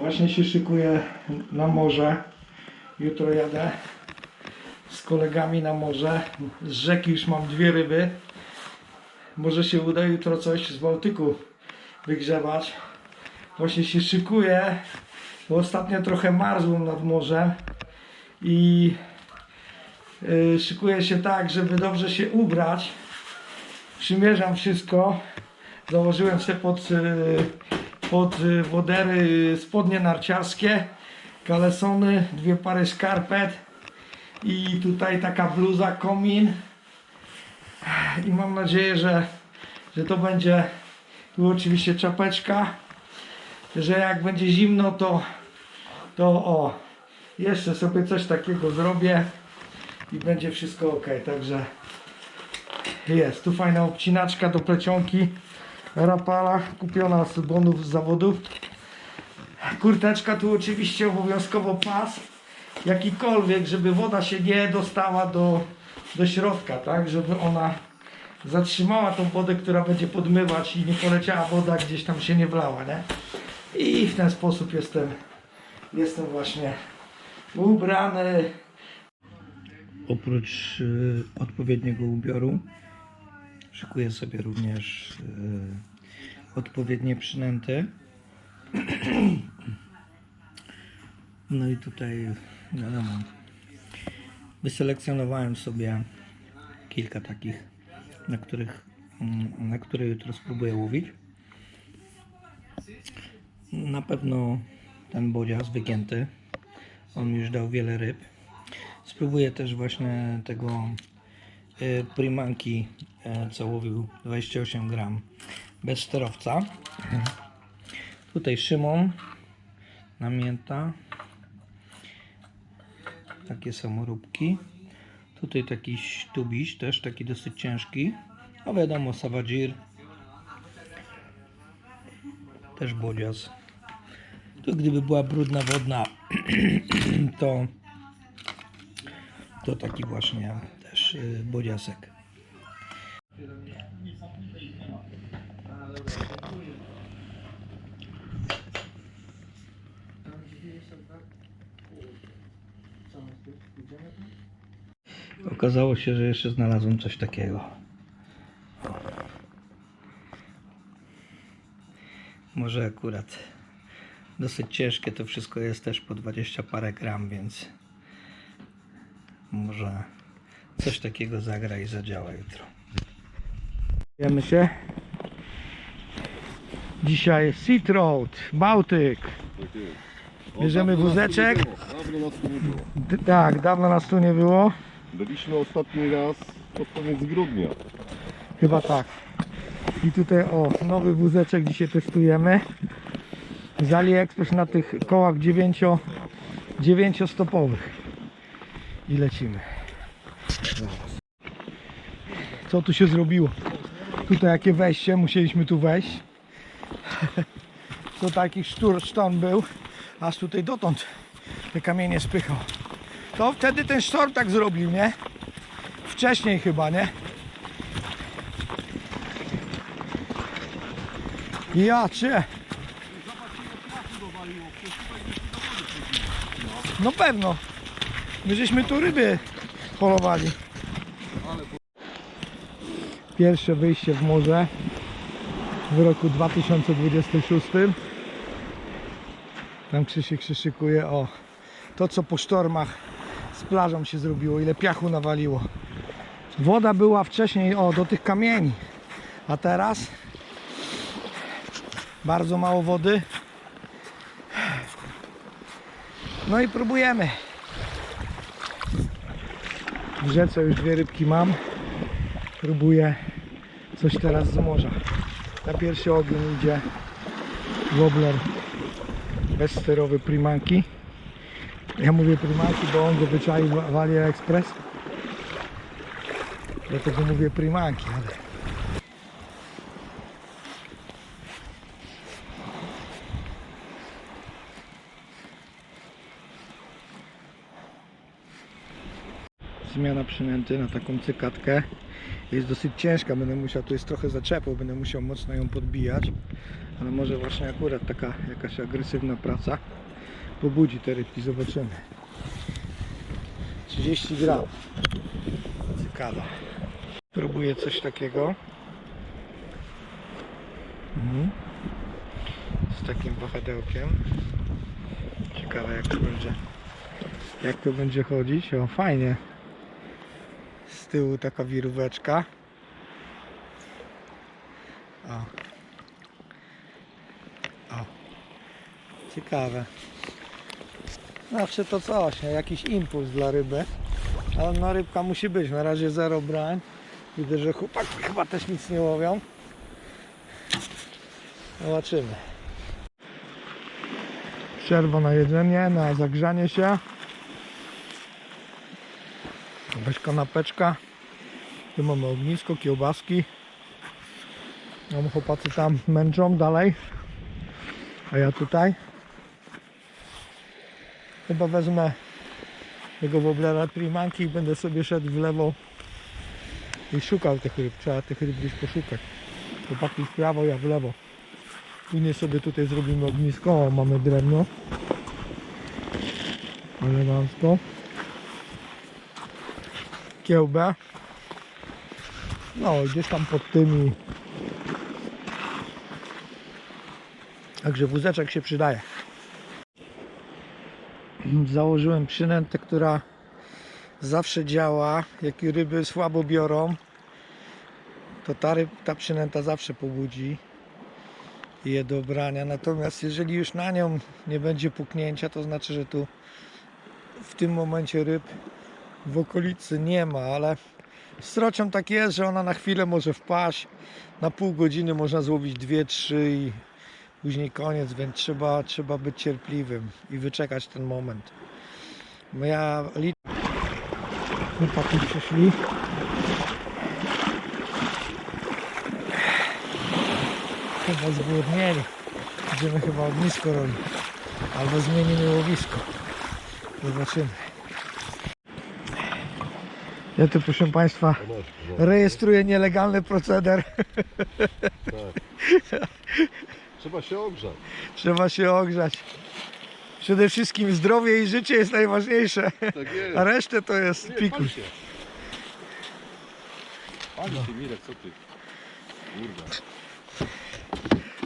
Właśnie się szykuję na morze. Jutro jadę z kolegami na morze. Z rzeki już mam dwie ryby. Może się uda jutro coś z Bałtyku wygrzewać. Właśnie się szykuję, bo ostatnio trochę marzłem nad morzem i yy, szykuję się tak, żeby dobrze się ubrać. Przymierzam wszystko. Założyłem sobie pod, yy, pod yy, wodery spodnie narciarskie, kalesony, dwie pary skarpet i tutaj taka bluza, komin. I mam nadzieję, że, że to będzie tu oczywiście czapeczka że jak będzie zimno to to o jeszcze sobie coś takiego zrobię i będzie wszystko ok także jest tu fajna obcinaczka do plecionki rapala kupiona z bonów z zawodów kurteczka tu oczywiście obowiązkowo pas. Jakikolwiek żeby woda się nie dostała do, do środka tak? Żeby ona zatrzymała tą wodę która będzie podmywać i nie poleciała woda gdzieś tam się nie wlała nie? i w ten sposób jestem jestem właśnie ubrany. Oprócz y, odpowiedniego ubioru szykuję sobie również y, odpowiednie przynęty no i tutaj wiadomo wyselekcjonowałem sobie kilka takich na których mm, na które jutro spróbuję łowić na pewno ten bodzias wygięty. On już dał wiele ryb. Spróbuję też właśnie tego primanki, y, co łowił 28 gram bez sterowca. Tutaj Szymon, namięta. Takie samoróbki. Tutaj taki tubiś, też taki dosyć ciężki. A wiadomo, Savagir. Też bodzias. Tu gdyby była brudna wodna, to to taki właśnie też y, bodziasek. Okazało się, że jeszcze znalazłem coś takiego. Może akurat dosyć ciężkie to wszystko jest też po 20 parę gram, więc może coś takiego zagra i zadziała jutro. Wiemy się. Dzisiaj Sea Road, Bałtyk. Bierzemy wózeczek. Dawno nas tu nie było. D- tak, dawno nas tu nie było. Byliśmy ostatni raz pod koniec grudnia. Chyba tak. I tutaj o, nowy wózeczek dzisiaj testujemy. Z AliExpress na tych kołach 9, 9 stopowych. I lecimy. Co tu się zrobiło? Tutaj jakie wejście, musieliśmy tu wejść. To taki sztur, sztorm był, aż tutaj dotąd te kamienie spychał. To wtedy ten sztorm tak zrobił, nie? Wcześniej chyba, nie? Ja cię. No pewno. My żeśmy tu ryby polowali. Pierwsze wyjście w morze w roku 2026. Tam Krzysiek się szykuje. O, to co po sztormach z plażą się zrobiło, ile piachu nawaliło. Woda była wcześniej, o, do tych kamieni. A teraz bardzo mało wody. No i próbujemy. W rzece już dwie rybki mam. Próbuję coś teraz z morza. Na pierwszy ogień idzie wobbler bezsterowy primanki. Ja mówię primanki, bo on go wyczaił w w AliExpress. Dlatego mówię primanki, ale zmiana przynęty na taką cykatkę Jest dosyć ciężka, będę musiał, tu jest trochę zaczepą, będę musiał mocno ją podbijać. Ale może właśnie akurat taka jakaś agresywna praca pobudzi te rybki, zobaczymy. 30 gram. Ciekawe. Próbuję coś takiego. Mhm. Z takim wahadełkiem. Ciekawe jak to będzie. Jak to będzie chodzić? O, fajnie. Tyłu taka wiróweczka. O. O. Ciekawe. Zawsze to coś, nie? jakiś impuls dla ryby. Ale no rybka musi być. Na razie zero brań. Widzę, że chłopaki chyba też nic nie łowią. Zobaczymy. Przerwa na jedzenie, na zagrzanie się. Jakaś kanapeczka. Tu mamy ognisko, kiełbaski. Mam chłopacy tam męczą dalej. A ja tutaj. Chyba wezmę tego woblera primanki i będę sobie szedł w lewo i szukał tych ryb. Trzeba tych ryb gdzieś poszukać. Chłopaki w prawo, ja w lewo. Później sobie tutaj zrobimy ognisko. O, mamy drewno. Elegancko. Kiełbę. No, gdzieś tam pod tymi. Także wózeczek się przydaje. Założyłem przynętę, która zawsze działa. Jak ryby słabo biorą, to ta, ryb, ta przynęta zawsze pobudzi je do brania. Natomiast jeżeli już na nią nie będzie puknięcia, to znaczy, że tu w tym momencie ryb w okolicy nie ma, ale z trocią tak jest, że ona na chwilę może wpaść, na pół godziny można złowić dwie, trzy i później koniec, więc trzeba, trzeba być cierpliwym i wyczekać ten moment. Bo ja liczę. Chłopaki przyszli. Chyba zgłodnieli. Będziemy chyba ognisko robić. Albo zmienimy łowisko. Zobaczymy. Ja tu proszę Państwa rejestruję nielegalny proceder. Trzeba się ogrzać. Trzeba się ogrzać. Przede wszystkim zdrowie i życie jest najważniejsze, Tak jest. a resztę to jest się. Pali się Mirek, co ty? Kurwa.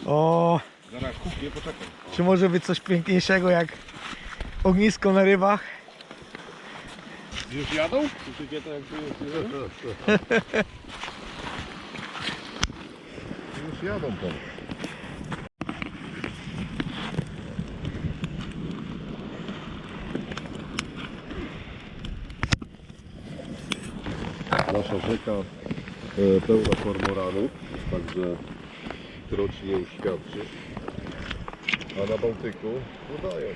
O, Zaraz kupię, poczekaj. czy może być coś piękniejszego jak ognisko na rybach? Już jadą? Słyszycie to jak tu jest? Już jadą tam. Nasza rzeka e, pełna kormoranów, także troć nie uświadczy. A na Bałtyku udają.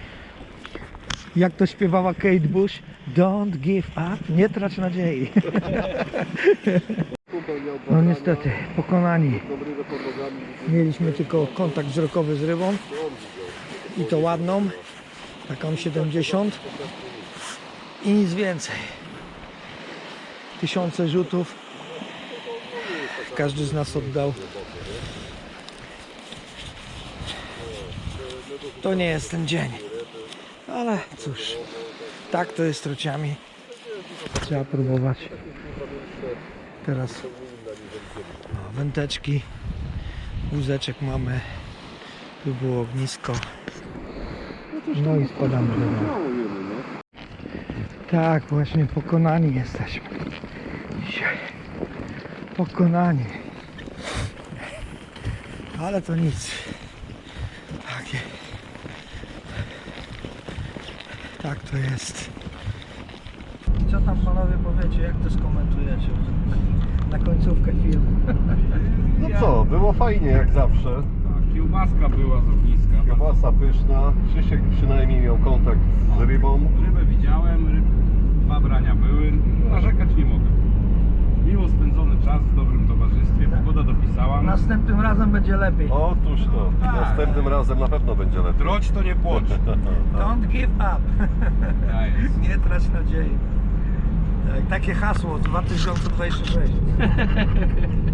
Jak to śpiewała Kate Bush, don't give up, nie trać nadziei. No niestety, pokonani. Mieliśmy tylko kontakt wzrokowy z rybą i to ładną, taką 70 i nic więcej. Tysiące rzutów każdy z nas oddał. To nie jest ten dzień, ale cóż, tak to jest trociami. Trzeba próbować. Teraz o, wędeczki. Wózeczek mamy. Tu było ognisko. No i spadamy do domu. No. Tak, właśnie pokonani jesteśmy. Dzisiaj. Pokonani. Ale to nic. Takie. Tak to jest. Co tam panowie powiecie, jak to skomentujecie na końcówkę filmu? No co, było fajnie jak zawsze. Tak, kiełbaska była z ogniska. Kiełbasa pyszna. Krzysiek przynajmniej miał kontakt z rybą. Rybę widziałem, ryb, dwa brania były. Narzekać nie mogę. Następnym razem będzie lepiej. Otóż to. Tak. Następnym razem na pewno będzie lepiej. Droć to nie płocz. Don't give up. Jest. Nie trać nadziei. Tak, Takie hasło 2026.